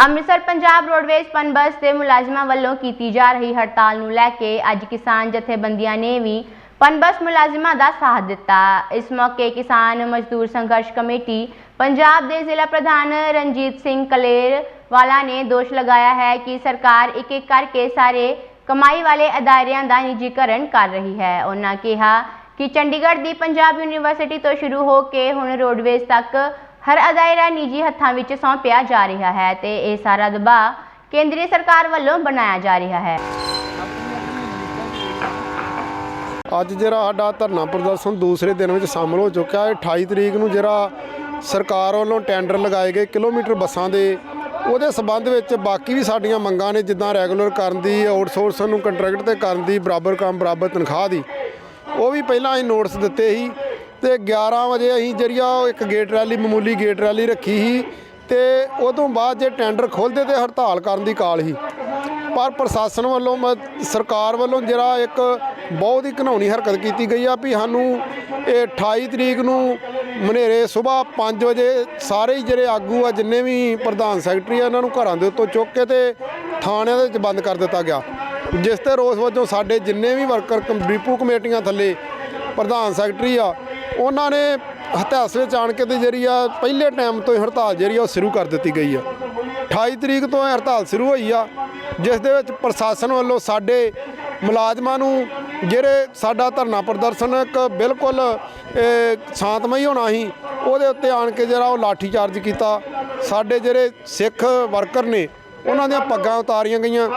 Amritsar Punjab roadways Punbus ਦੇ ਮੁਲਾਜ਼ਮਾਂ ਵੱਲੋਂ ਕੀਤੀ ਜਾ ਰਹੀ ਹੜਤਾਲ ਨੂੰ ਲੈ ਕੇ ਅੱਜ ਕਿਸਾਨ ਜਥੇਬੰਦੀਆਂ ਨੇ ਵੀ ਪਨਬਸ ਮੁਲਾਜ਼ਮਾਂ ਦਾ ਸਾਥ ਦਿੱਤਾ। ਇਸ ਮੌਕੇ ਕਿਸਾਨ ਮਜ਼ਦੂਰ ਸੰਘਰਸ਼ ਕਮੇਟੀ ਪੰਜਾਬ ਦੇ ਜ਼ਿਲ੍ਹਾ ਪ੍ਰਧਾਨ ਰਣਜੀਤ ਸਿੰਘ ਕਲੇਰ ਵਾਲਾ ਨੇ ਦੋਸ਼ ਲਗਾਇਆ ਹੈ ਕਿ ਸਰਕਾਰ ਇੱਕ ਇੱਕ ਕਰਕੇ ਸਾਰੇ ਕਮਾਈ ਵਾਲੇ ਅਦਾਰਿਆਂ ਦਾ ਨਿੱਜੀਕਰਨ ਕਰ ਰਹੀ ਹੈ। ਉਹਨਾਂ ਕਿਹਾ ਕਿ ਚੰਡੀਗੜ੍ਹ ਦੀ ਪੰਜਾਬ ਯੂਨੀਵਰਸਿਟੀ ਤੋਂ ਸ਼ੁਰੂ ਹੋ ਕੇ ਹੁਣ ਰੋਡਵੇਜ਼ ਤੱਕ ਹਰ ਅਦਾਇਰਾ ਨਿੱਜੀ ਹੱਥਾਂ ਵਿੱਚ ਸੌਂਪਿਆ ਜਾ ਰਿਹਾ ਹੈ ਤੇ ਇਹ ਸਾਰਾ ਦਬਾਅ ਕੇਂਦਰੀ ਸਰਕਾਰ ਵੱਲੋਂ ਬਣਾਇਆ ਜਾ ਰਿਹਾ ਹੈ। ਅੱਜ ਜਿਹੜਾ ਸਾਡਾ ਧਰਨਾ ਪ੍ਰਦਰਸ਼ਨ ਦੂਸਰੇ ਦਿਨ ਵਿੱਚ ਸ਼ਾਮਲ ਹੋ ਚੁੱਕਾ ਹੈ। 28 ਤਰੀਕ ਨੂੰ ਜਿਹੜਾ ਸਰਕਾਰ ਵੱਲੋਂ ਟੈਂਡਰ ਲਗਾਏ ਗਏ ਕਿਲੋਮੀਟਰ ਬੱਸਾਂ ਦੇ, ਉਹਦੇ ਸਬੰਧ ਵਿੱਚ ਬਾਕੀ ਵੀ ਸਾਡੀਆਂ ਮੰਗਾਂ ਨੇ, ਜਿੱਦਾਂ ਰੈਗੂਲਰ ਕਰਨ ਦੀ, ਆਊਟਸੋਰਸ ਨੂੰ ਕੰਟਰੈਕਟ ਤੇ ਕਰਨ ਦੀ, ਬਰਾਬਰ ਕੰਮ, ਬਰਾਬਰ ਤਨਖਾਹ ਦੀ, ਉਹ ਵੀ ਪਹਿਲਾਂ ਅਸੀਂ ਨੋਟਿਸ ਦਿੱਤੇ ਸੀ। ਤੇ 11 ਵਜੇ ਅਸੀਂ ਜਿਹੜੀ ਆ ਉਹ ਇੱਕ ਗੇਟ ਰੈਲੀ, ਮਾਮੂਲੀ ਗੇਟ ਰੈਲੀ ਰੱਖੀ ਸੀ ਤੇ ਉਹ ਤੋਂ ਬਾਅਦ ਜੇ ਟੈਂਡਰ ਖੋਲ੍ਹਦੇ ਤੇ ਹੜਤਾਲ ਕਰਨ ਦੀ ਕਾਲ ਸੀ। ਪਰ ਪ੍ਰਸ਼ਾਸਨ ਵੱਲੋਂ ਮ- ਸਰਕਾਰ ਵੱਲੋਂ ਜਿਹੜਾ ਇੱਕ ਬਹੁਤ ਹੀ ਘਿਨਾਉਣੀ ਹਰਕਤ ਕੀਤੀ ਗਈ ਆ ਵੀ ਸਾਨੂੰ ਇਹ 28 ਤਰੀਕ ਨੂੰ ਮਨੇਰੇ ਸਵੇਰ 5 ਵਜੇ ਸਾਰੇ ਹੀ ਜਿਹੜੇ ਆਗੂ ਆ, ਜਿੰਨੇ ਵੀ ਪ੍ਰਧਾਨ ਸੈਕਟਰੀ ਆ, ਇਹਨਾਂ ਨੂੰ ਘਰਾਂ ਦੇ ਉੱਤੋਂ ਚੁੱਕ ਕੇ ਤੇ ਥਾਣਿਆਂ ਦੇ ਵਿੱਚ ਬੰਦ ਕਰ ਦਿੱਤਾ ਗਿਆ। ਜਿਸ ਤੇ ਰੋਸ ਵਜੋਂ ਸਾਡੇ ਜਿੰਨੇ ਵੀ ਵਰਕਰ, ਕਮ- ਡਿਪੂ ਕਮੇਟੀਆਂ ਥੱਲੇ ਪ੍ਰਧਾਨ ਸੈਕਟਰੀ ਆ ਉਹਨਾਂ ਨੇ ਇਤਿਹਾਸ ਵਿੱਚ ਆਣ ਕੇ ਤੇ ਜਿਹੜੀ ਆ ਪਹਿਲੇ ਟਾਈਮ ਤੋਂ ਹੀ ਹੜਤਾਲ ਜਿਹੜੀ ਆ ਉਹ ਸ਼ੁਰੂ ਕਰ ਦਿੱਤੀ ਗਈ ਆ। 28 ਤਰੀਕ ਤੋਂ ਇਹ ਹੜਤਾਲ ਸ਼ੁਰੂ ਹੋਈ ਆ, ਜਿਸ ਦੇ ਵਿੱਚ ਪ੍ਰਸ਼ਾਸਨ ਵੱਲੋਂ ਸਾਡੇ ਮੁਲਾਜ਼ਮਾਂ ਨੂੰ ਜਿਹੜੇ ਸਾਡਾ ਧਰਨਾ ਪ੍ਰਦਰਸ਼ਨ ਇੱਕ ਬਿਲਕੁਲ ਸ਼ਾਂਤਮਈ ਹੋਣਾ ਸੀ, ਉਹਦੇ ਉੱਤੇ ਆਣ ਕੇ ਜਿਹੜਾ ਉਹ ਲਾਠੀ ਚਾਰਜ ਕੀਤਾ। ਸਾਡੇ ਜਿਹੜੇ ਸਿੱਖ ਵਰਕਰ ਨੇ, ਉਹਨਾਂ ਦੀਆਂ ਪੱਗਾਂ ਉਤਾਰੀਆਂ ਗਈਆਂ।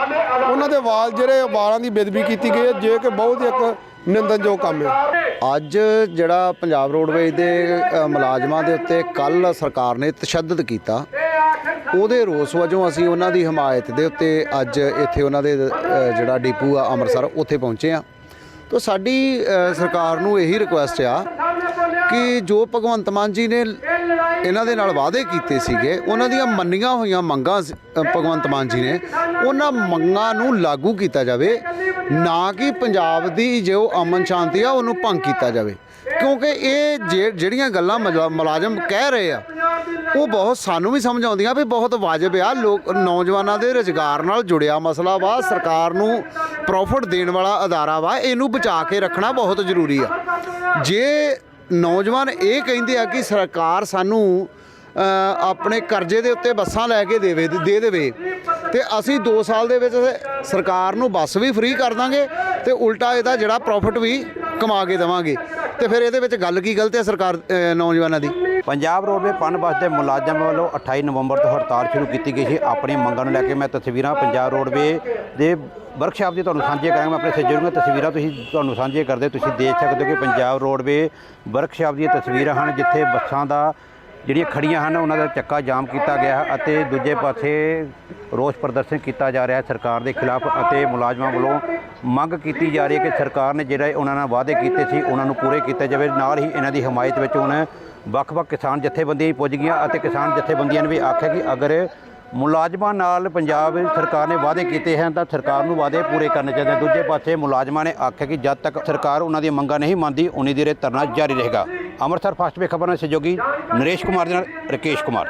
ਉਹਨਾਂ ਦੇ ਵਾਲ ਜਿਹੜੇ ਵਾਲਾਂ ਦੀ ਬੇਦਬੀ ਕੀਤੀ ਗਈ ਹੈ, ਜੇ ਕਿ ਬਹੁਤ ਇੱਕ ਨਿੰਦਨਯੋਗ ਕੰਮ ਹੈ। ਅੱਜ ਜਿਹੜਾ ਪੰਜਾਬ ਰੋਡਵੇਜ਼ ਦੇ ਅ, ਮੁਲਾਜ਼ਮਾਂ ਦੇ ਉੱਤੇ ਕੱਲ ਸਰਕਾਰ ਨੇ ਤਸ਼ੱਦਦ ਕੀਤਾ। ਉਹਦੇ ਰੋਸ ਵਜੋਂ ਅਸੀਂ ਉਹਨਾਂ ਦੀ ਹਮਾਇਤ ਦੇ ਉੱਤੇ ਅੱਜ ਇੱਥੇ ਉਹਨਾਂ ਦੇ ਅ, ਜਿਹੜਾ ਡਿਪੂ ਆ ਅੰਮ੍ਰਿਤਸਰ ਉੱਥੇ ਪਹੁੰਚੇ ਆ ਤਾਂ ਸਾਡੀ ਅ, ਸਰਕਾਰ ਨੂੰ ਇਹੀ ਰਿਕੁਐਸਟ ਆ ਕਿ ਜੋ ਭਗਵੰਤ ਮਾਨ ਜੀ ਨੇ ਇਹਨਾਂ ਦੇ ਨਾਲ ਵਾਅਦੇ ਕੀਤੇ ਸੀਗੇ ਉਹਨਾਂ ਦੀਆਂ ਮੰਨੀਆਂ ਹੋਈਆਂ ਮੰਗਾਂ ਸੀ- ਅ, ਭਗਵੰਤ ਮਾਨ ਜੀ ਨੇ ਉਹਨਾਂ ਮੰਗਾਂ ਨੂੰ ਲਾਗੂ ਕੀਤਾ ਜਾਵੇ ਨਾ ਕਿ ਪੰਜਾਬ ਦੀ ਜੋ ਅਮਨ ਸ਼ਾਂਤੀ ਆ, ਉਹਨੂੰ ਭੰਗ ਕੀਤਾ ਜਾਵੇ। ਕਿਉਂਕਿ ਇਹ ਜੇ- ਜਿਹੜੀਆਂ ਗੱਲਾਂ ਮੁਲਾ- ਮੁਲਾਜ਼ਮ ਕਹਿ ਰਹੇ ਆ, ਉਹ ਬਹੁਤ ਸਾਨੂੰ ਵੀ ਸਮਝ ਆਉਂਦੀਆਂ ਵੀ ਬਹੁਤ ਵਾਜਬ ਆ। ਲੋਕ, ਨੌਜਵਾਨਾਂ ਦੇ ਰੁਜ਼ਗਾਰ ਨਾਲ ਜੁੜਿਆ ਮਸਲਾ ਵਾ, ਸਰਕਾਰ ਨੂੰ ਪ੍ਰੋਫਿਟ ਦੇਣ ਵਾਲਾ ਅਦਾਰਾ ਵਾ, ਇਹਨੂੰ ਬਚਾ ਕੇ ਰੱਖਣਾ ਬਹੁਤ ਜ਼ਰੂਰੀ ਆ। ਜੇ ਨੌਜਵਾਨ ਇਹ ਕਹਿੰਦੇ ਆ ਕਿ ਸਰਕਾਰ ਸਾਨੂੰ ਆਪਣੇ ਕਰਜ਼ੇ ਦੇ ਉੱਤੇ ਬੱਸਾਂ ਲੈ ਕੇ ਦੇਵੇ, ਦੇ ਦੇਵੇ ਤੇ ਅਸੀਂ 2 ਸਾਲ ਦੇ ਵਿੱਚ ਸਰਕਾਰ ਨੂੰ ਬੱਸ ਵੀ ਫ੍ਰੀ ਕਰ ਦਾਂਗੇ ਤੇ ਉਲਟਾ ਇਹਦਾ ਜਿਹੜਾ ਪ੍ਰੋਫਿਟ ਵੀ ਕਮਾ ਕੇ ਦੇਵਾਂਗੇ। ਤੇ ਫਿਰ ਇਹਦੇ ਵਿੱਚ ਗੱਲ ਕੀ ਗਲਤ ਹੈ ਸਰਕਾਰ ਨੌਜਵਾਨਾਂ ਦੀ? ਪੰਜਾਬ ਰੋਡਵੇ ਪਨ ਬੱਸ ਦੇ ਮੁਲਾਜ਼ਮ ਵੱਲੋਂ 28 ਨਵੰਬਰ ਤੋਂ ਹੜਤਾਲ ਸ਼ੁਰੂ ਕੀਤੀ ਗਈ ਸੀ। ਆਪਣੀ ਮੰਗਾਂ ਨੂੰ ਲੈ ਕੇ ਮੈਂ ਤਸਵੀਰਾਂ ਪੰਜਾਬ ਰੋਡਵੇ ਦੇ ਵਰਕਸ਼ਾਪ ਦੀ ਤੁਹਾਨੂੰ ਸਾਂਝੇ ਕਰਾਂਗਾ। ਮੈਂ ਆਪਣੇ ਸਹਿਯੋਗੀਆਂ ਤਸਵੀਰਾਂ ਤੁਸੀਂ ਤੁਹਾਨੂੰ ਸਾਂਝੇ ਕਰਦੇ, ਤੁਸੀਂ ਦੇਖ ਸਕਦੇ ਹੋ ਕਿ ਪੰਜਾਬ ਰੋਡਵੇ ਵਰਕਸ਼ਾਪ ਦੀਆਂ ਤਸਵੀਰਾਂ ਹਨ, ਜਿੱਥੇ ਬੱਸਾਂ ਦਾ ਜਿਹੜੀਆਂ ਖੜੀਆਂ ਹਨ, ਉਹਨਾਂ ਦਾ ਚੱਕਾ ਜਾਮ ਕੀਤਾ ਗਿਆ ਅਤੇ ਦੂਜੇ ਪਾਸੇ ਰੋਸ ਪ੍ਰਦਰਸ਼ਨ ਕੀਤਾ ਜਾ ਰਿਹਾ ਹੈ ਸਰਕਾਰ ਦੇ ਖਿਲਾਫ ਅਤੇ ਮੁਲਾਜ਼ਮਾਂ ਵੱਲੋਂ ਮੰਗ ਕੀਤੀ ਜਾ ਰਹੀ ਹੈ ਕਿ ਸਰਕਾਰ ਨੇ ਜਿਹੜੇ ਉਹਨਾਂ ਨਾਲ ਵਾਅਦੇ ਕੀਤੇ ਸੀ, ਉਹਨਾਂ ਨੂੰ ਪੂਰੇ ਕੀਤੇ ਜਾਵੇ। ਨਾਲ ਹੀ ਇਹਨਾਂ ਦੀ ਹਮਾਇਤ ਵਿੱਚ ਹੁਣ ਵੱਖ-ਵੱਖ ਕਿਸਾਨ ਜਥੇਬੰਦੀਆਂ ਵੀ ਪੁੱਜ ਗਈਆਂ ਅਤੇ ਕਿਸਾਨ ਜਥੇਬੰਦੀਆਂ ਨੇ ਵੀ ਆਖਿਆ ਕਿ ਅਗਰ ਮੁਲਾਜ਼ਮਾਂ ਨਾਲ ਪੰਜਾਬ ਸਰਕਾਰ ਨੇ ਵਾਅਦੇ ਕੀਤੇ ਹਨ, ਤਾਂ ਸਰਕਾਰ ਨੂੰ ਵਾਅਦੇ ਪੂਰੇ ਕਰਨੇ ਚਾਹੀਦੇ ਦੂਜੇ ਪਾਸੇ ਮੁਲਾਜ਼ਮਾਂ ਨੇ ਆਖਿਆ ਕਿ ਜਦ ਤੱਕ ਸਰਕਾਰ ਉਹਨਾਂ ਦੀਆਂ ਮੰਗਾਂ ਨਹੀਂ ਮੰਨਦੀ, ਉਨੀ ਦੇਰ ਇਹ ਧਰਨਾ ਜਾਰੀ ਰਹੇਗਾ। ਅੰਮ੍ਰਿਤਸਰ ਫਾਸਟ ਵੇ ਖਬਰਾਂ ਸਹਿਯੋਗੀ ਨਰੇਸ਼ ਕੁਮਾਰ ਦੇ ਨਾਲ ਰਕੇਸ਼ ਕੁਮਾਰ।